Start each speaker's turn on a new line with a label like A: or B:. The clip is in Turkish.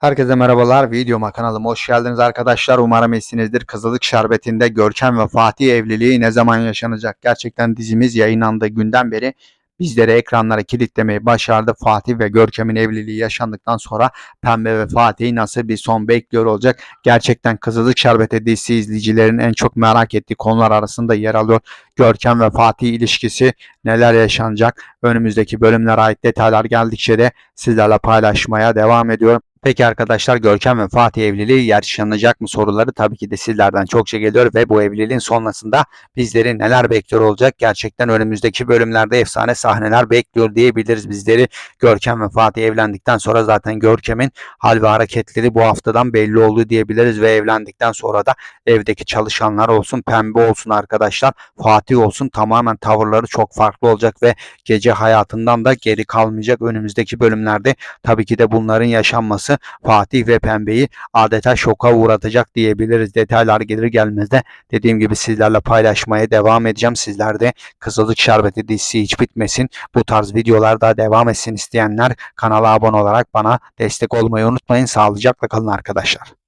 A: Herkese merhabalar. Videoma kanalıma hoş geldiniz arkadaşlar. Umarım iyisinizdir. Kızılık Şerbeti'nde Görkem ve Fatih evliliği ne zaman yaşanacak? Gerçekten dizimiz yayınlandığı günden beri bizleri ekranlara kilitlemeyi başardı. Fatih ve Görkem'in evliliği yaşandıktan sonra Pembe ve Fatih'i nasıl bir son bekliyor olacak? Gerçekten Kızılık Şerbeti dizisi izleyicilerin en çok merak ettiği konular arasında yer alıyor. Görkem ve Fatih ilişkisi neler yaşanacak? Önümüzdeki bölümlere ait detaylar geldikçe de sizlerle paylaşmaya devam ediyorum. Peki arkadaşlar Görkem ve Fatih evliliği yaşanacak mı soruları tabii ki de sizlerden çokça geliyor ve bu evliliğin sonrasında bizleri neler bekliyor olacak? Gerçekten önümüzdeki bölümlerde efsane sahneler bekliyor diyebiliriz bizleri. Görkem ve Fatih evlendikten sonra zaten Görkem'in hal ve hareketleri bu haftadan belli oldu diyebiliriz ve evlendikten sonra da evdeki çalışanlar olsun, pembe olsun arkadaşlar, Fatih olsun tamamen tavırları çok farklı olacak ve gece hayatından da geri kalmayacak önümüzdeki bölümlerde. Tabii ki de bunların yaşanması Fatih ve Pembe'yi adeta şoka uğratacak diyebiliriz. Detaylar gelir gelmez de dediğim gibi sizlerle paylaşmaya devam edeceğim. Sizler de Kızılcık Şerbeti dizisi hiç bitmesin. Bu tarz videolar da devam etsin isteyenler kanala abone olarak bana destek olmayı unutmayın. Sağlıcakla kalın arkadaşlar.